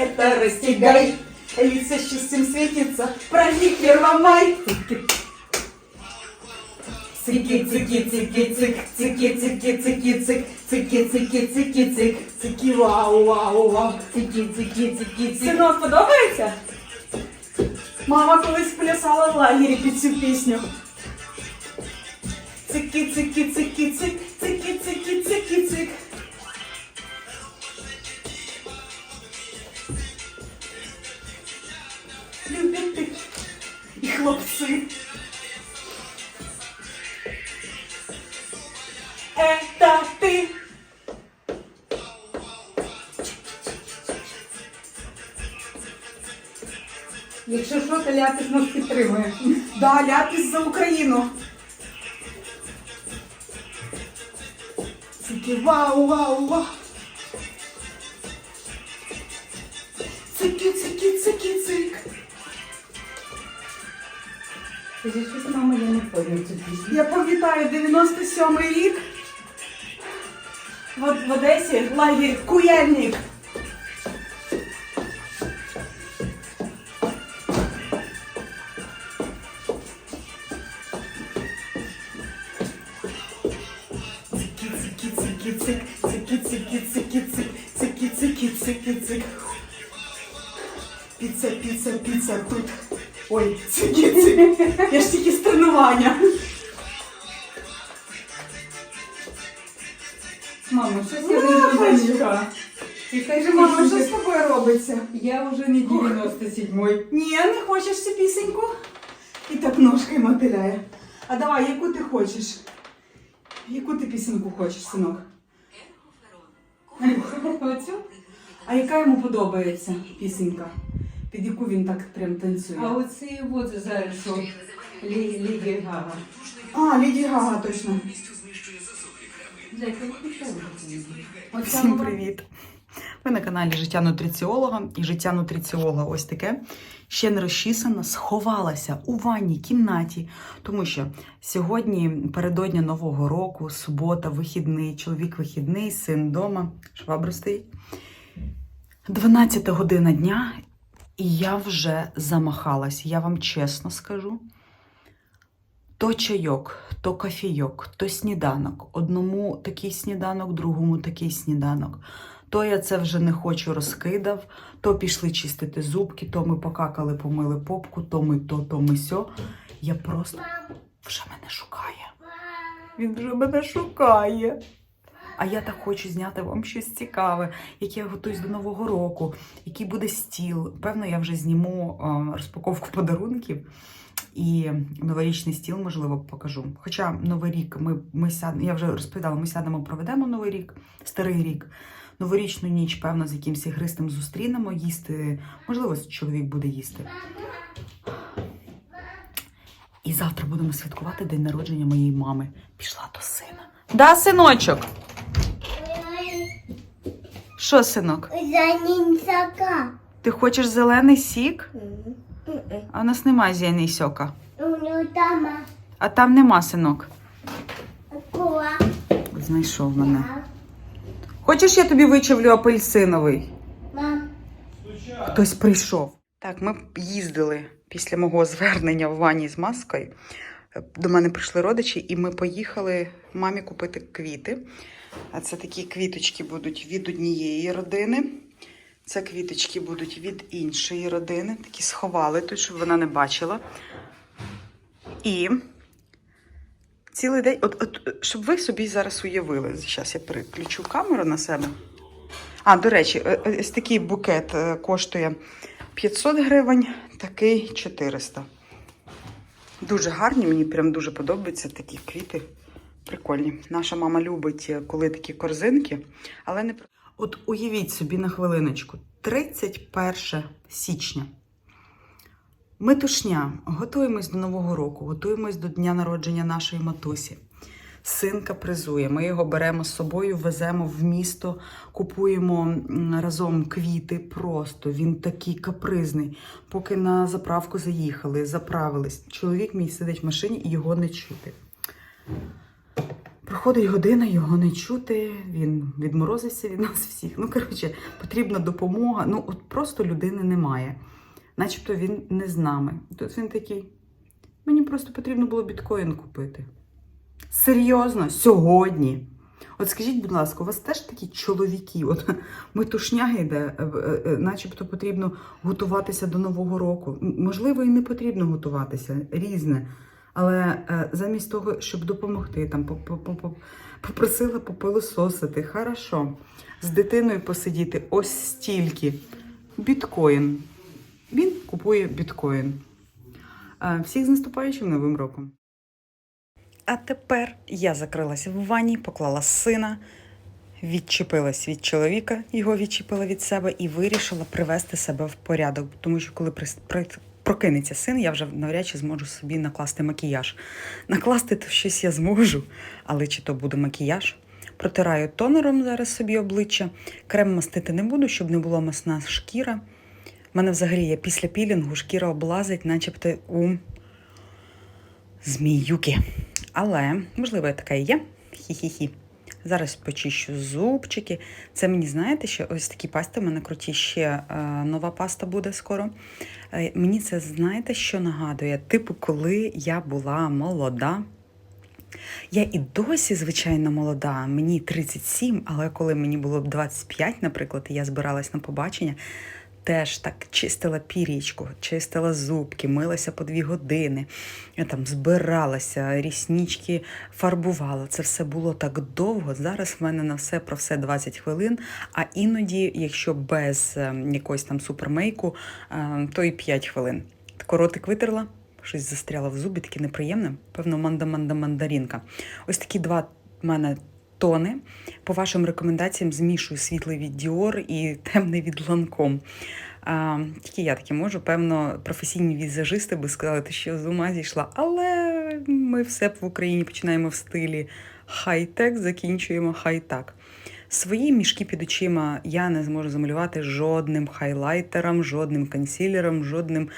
это растягай. Лица счастьем светится, праздник Первомай. Цики, цики, цики, цик, цики, цики, цики, цик, цики, цики, цики, цик, цики, вау, вау, вау, цики, цики, цики, цик. Синок, подобається? Мама колись плясала в лагері під цю пісню. Цики, цики, цики, цик, Да, ляпис за Україну. Цики, вау, вау, вау. Цики, цики, цики, цик. Скажи, щось, мама, я не поняв цю пісню. Я пам'ятаю 97 рік. В, в Одесі лагерь Куяльник. Цики, цики, цик. Піца, піца, піца тут. Ой, цики, цики. Я ж тільки з тренування. Мамо, щось я не зрозуміла. Кажи, Мама, мама, що з тобою робиться? я вже не 97-й. Ні, не хочеш цю пісеньку? І так ножкою мотиляє. А давай, яку ти хочеш? Яку ти пісеньку хочеш, синок? Оцю? А яка йому подобається пісенька? Під яку він так прям танцює? А оці от зараз що? Лі- Ліді Гага. А, Ліді Гага, точно. Ну Всім привіт! Ви на каналі Життя нутриціолога і життя нутриціолога ось таке. Ще не розчісана, сховалася у ванній кімнаті, тому що сьогодні передодня Нового року, субота, вихідний, чоловік вихідний, син вдома, швабра стоїть. 12 година дня, і я вже замахалась. Я вам чесно скажу. То чайок, то кофійок, то сніданок. Одному такий сніданок, другому такий сніданок. То я це вже не хочу розкидав, то пішли чистити зубки, то ми покакали, помили попку, то ми то, то ми сьо. Я просто вже мене шукає. Він вже мене шукає. А я так хочу зняти вам щось цікаве, як я готуюсь до Нового року, який буде стіл. Певно, я вже зніму е, розпаковку подарунків. І новорічний стіл, можливо, покажу. Хоча Новий рік ми, ми сядемо, я вже розповідала, ми сядемо, проведемо Новий рік, старий рік. Новорічну ніч, певно, з якимось ігристим зустрінемо їсти. Можливо, чоловік буде їсти. І завтра будемо святкувати день народження моєї мами. Пішла до сина. Да, синочок? Що, синок? Занінцяка. Ти хочеш зелений сік? А у нас немає зелений сьока. А там нема, синок. Знайшов мене. Хочеш, я тобі вичавлю апельсиновий? Мам, Хтось прийшов. Так, ми їздили після мого звернення в ванні з маскою. До мене прийшли родичі, і ми поїхали мамі купити квіти. А це такі квіточки будуть від однієї родини. Це квіточки будуть від іншої родини. Такі сховали тут, щоб вона не бачила. І цілий день, от, от, щоб ви собі зараз уявили. Зараз я переключу камеру на себе. А, до речі, е, е, ось такий букет е, коштує 500 гривень, такий 400. Дуже гарні, мені прям дуже подобаються такі квіти. Прикольні. Наша мама любить, е, коли такі корзинки, але не От уявіть собі на хвилиночку, 31 січня. Метушня. Готуємось до Нового року, готуємось до дня народження нашої матусі. Син капризує. Ми його беремо з собою, веземо в місто, купуємо разом квіти. Просто він такий капризний. Поки на заправку заїхали, заправились. Чоловік мій сидить в машині і його не чути. Проходить година, його не чути, він відморозився від нас всіх. Ну, коротше, потрібна допомога. Ну, от просто людини немає. Начебто він не з нами. Тут він такий. Мені просто потрібно було біткоін купити. Серйозно, сьогодні. От скажіть, будь ласка, у вас теж такі чоловіки? От метушня йде, е, е, е, начебто потрібно готуватися до Нового року. Можливо, і не потрібно готуватися, різне. Але е, замість того, щоб допомогти, там по- по- по- по- попросила попилососити, хорошо. З дитиною посидіти ось стільки. Біткоін. Він купує біткоін. Е, Всіх з наступаючим новим роком. А тепер я закрилася в ванні, поклала сина, відчепилась від чоловіка, його відчепила від себе і вирішила привести себе в порядок. Тому що коли при- прокинеться син, я вже навряд чи зможу собі накласти макіяж. Накласти то щось я зможу, але чи то буде макіяж? Протираю тонером зараз собі обличчя. Крем мастити не буду, щоб не була масна шкіра. У мене взагалі є після пілінгу шкіра облазить, начебто у зміюки. Але, можливо, я така і є. Хі-хі-хі. Зараз почищу зубчики. Це мені знаєте, що ось такі пасти в мене круті. Ще е, нова паста буде скоро. Е, мені це знаєте, що нагадує? Типу, коли я була молода. Я і досі, звичайно, молода. Мені 37, але коли мені було б 25, наприклад, і я збиралась на побачення, теж так чистила пірічку, чистила зубки, милася по дві години. Там збиралася, ріснички фарбувала. Це все було так довго. Зараз в мене на все про все 20 хвилин. А іноді, якщо без е, якогось там супермейку, е, то і 5 хвилин. Тако ротик витерла, щось застряло в зубі, таке неприємне. Певно, манда-манда-мандарінка. Ось такі два в мене тони. По вашим рекомендаціям змішую світлий від Dior і темний від Lancome. А, тільки я таки можу. Певно, професійні візажисти би сказали, ти що з ума зійшла. Але ми все в Україні починаємо в стилі хай-тек, закінчуємо хай-так. Свої мішки під очима я не зможу замалювати жодним хайлайтером, жодним консілером, жодним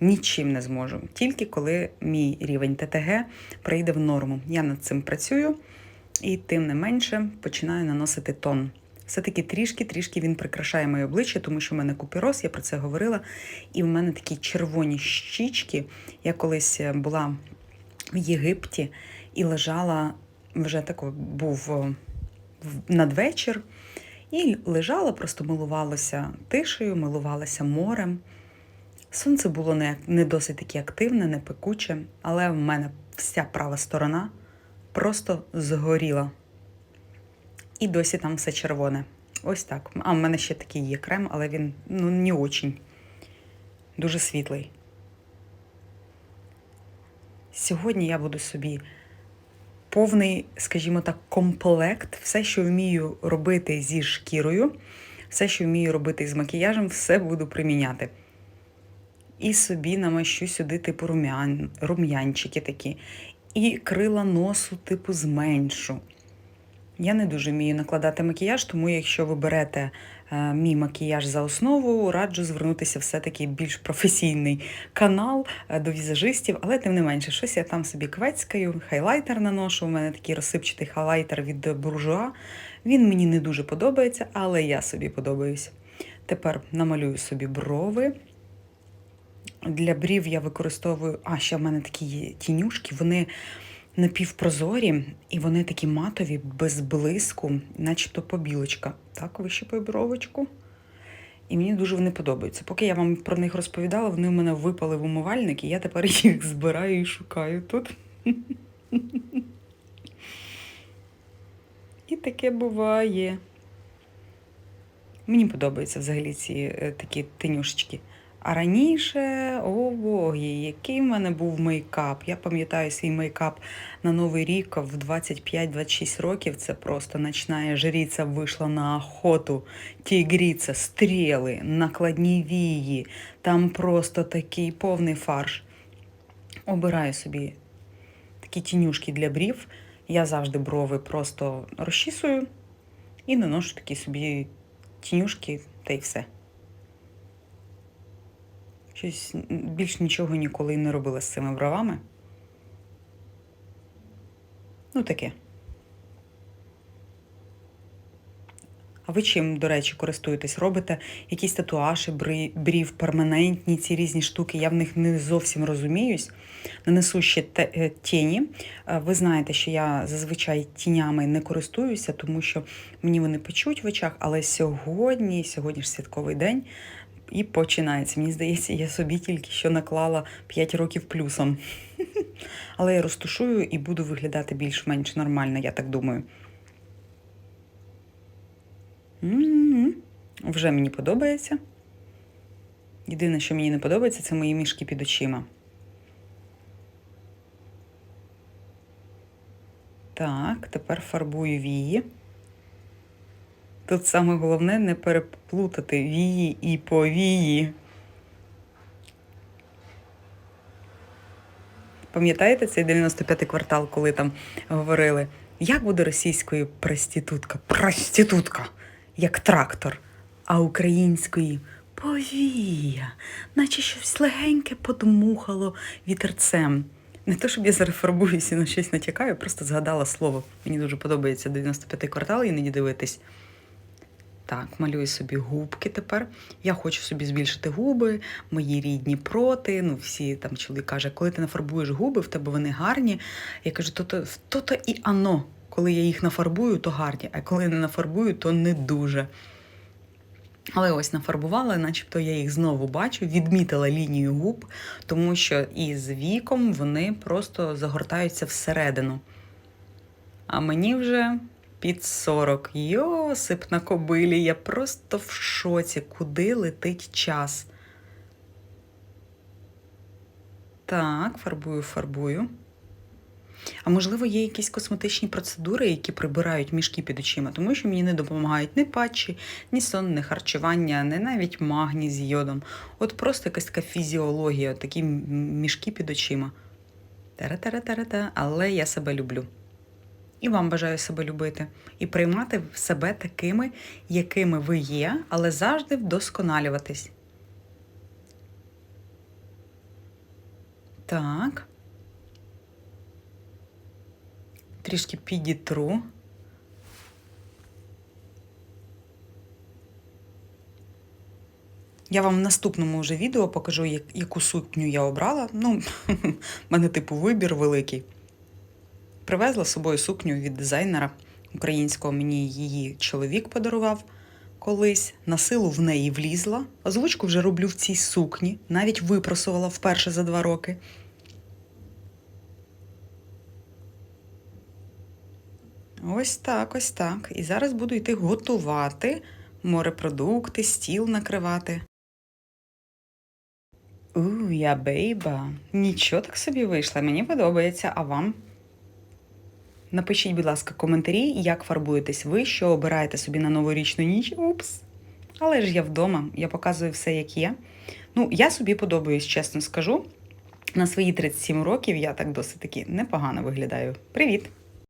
нічим не зможу. Тільки коли мій рівень ТТГ прийде в норму. Я над цим працюю і тим не менше починаю наносити тон. Все-таки трішки-трішки він прикрашає моє обличчя, тому що в мене купероз, я про це говорила. І в мене такі червоні щічки. Я колись була в Єгипті і лежала, вже тако був надвечір, і лежала, просто милувалася тишею, милувалася морем. Сонце було не, не досить таке активне, не пекуче, але в мене вся права сторона просто згоріла. І досі там все червоне. Ось так. А в мене ще такий є крем, але він ну, не очень. Дуже світлий. Сьогодні я буду собі повний, скажімо так, комплект, все, що вмію робити зі шкірою, все, що вмію робити з макіяжем, все буду приміняти. І собі намащу сюди, типу, рум'ян, рум'янчики такі. І крила носу, типу, зменшу. Я не дуже вмію накладати макіяж, тому якщо ви берете е, мій макіяж за основу, раджу звернутися все-таки більш професійний канал е, до візажистів, але тим не менше, щось я там собі квецькаю, хайлайтер наношу. У мене такий розсипчатий хайлайтер від буржуа. Він мені не дуже подобається, але я собі подобаюсь. Тепер намалюю собі брови. Для брів я використовую. А, ще в мене такі тінюшки, вони напівпрозорі, і вони такі матові, без блиску, начебто побілочка. Так, вищипаю бровочку. І мені дуже вони подобаються. Поки я вам про них розповідала, вони в мене випали в умивальник, і я тепер їх збираю і шукаю тут. І таке буває. Мені подобаються взагалі ці е, такі тенюшечки. А раніше, о боги, який в мене був мейкап. Я пам'ятаю свій мейкап на Новий рік в 25-26 років. Це просто ночная жриця вийшла на охоту, тігріця, стріли, накладні вії. Там просто такий повний фарш. Обираю собі такі тінюшки для брів. Я завжди брови просто розчісую і наношу такі собі тінюшки та й все. Щось більш нічого ніколи не робила з цими бровами. Ну таке. А ви чим, до речі, користуєтесь? Робите якісь татуаші, брів, перманентні, ці різні штуки, я в них не зовсім розуміюсь. Нанесу ще е, тіні. Е, ви знаєте, що я зазвичай тінями не користуюся, тому що мені вони печуть в очах, але сьогодні, сьогодні ж святковий день, і починається. Мені здається, я собі тільки що наклала 5 років плюсом. Але я розтушую і буду виглядати більш-менш нормально, я так думаю. Вже мені подобається. Єдине, що мені не подобається, це мої мішки під очима. Так, тепер фарбую вії. Тут саме головне не переплутати вії і повії. Пам'ятаєте цей 95-й квартал, коли там говорили, як буде російською проститутка? Проститутка, як трактор, а українською повія, наче щось легеньке подмухало вітерцем. Не то, щоб я і на щось натякаю, просто згадала слово. Мені дуже подобається 95-й квартал іноді дивитись. Так, малюю собі губки тепер. Я хочу собі збільшити губи, мої рідні проти. Ну, всі там чоловік каже, коли ти нафарбуєш губи, в тебе вони гарні. Я кажу, то-то, і ано. Коли я їх нафарбую, то гарні, а коли не нафарбую, то не дуже. Але ось нафарбувала, начебто я їх знову бачу, відмітила лінію губ, тому що із віком вони просто загортаються всередину. А мені вже під 40. Йосип на кобилі, я просто в шоці, куди летить час. Так, фарбую, фарбую. А можливо, є якісь косметичні процедури, які прибирають мішки під очима, тому що мені не допомагають ні патчі, ні сонне харчування, ні навіть магній з йодом. От просто якась така фізіологія, такі мішки під очима. Тара-тара-тара-та, але я себе люблю. І вам бажаю себе любити і приймати себе такими, якими ви є, але завжди вдосконалюватись. Так. Трішки підітру. Я вам в наступному вже відео покажу, яку сукню я обрала. Ну, в мене типу вибір великий. Привезла з собою сукню від дизайнера українського. Мені її чоловік подарував колись. На силу в неї влізла. Озвучку вже роблю в цій сукні, навіть випросувала вперше за два роки. Ось так, ось так. І зараз буду йти готувати морепродукти, стіл накривати. У, я бейба. Нічого так собі вийшла. Мені подобається, а вам? Напишіть, будь ласка, коментарі, як фарбуєтесь ви, що обираєте собі на новорічну ніч. Упс. Але ж я вдома, я показую все, як є. Ну, я собі подобаюсь, чесно скажу. На свої 37 років я так досить таки непогано виглядаю. Привіт!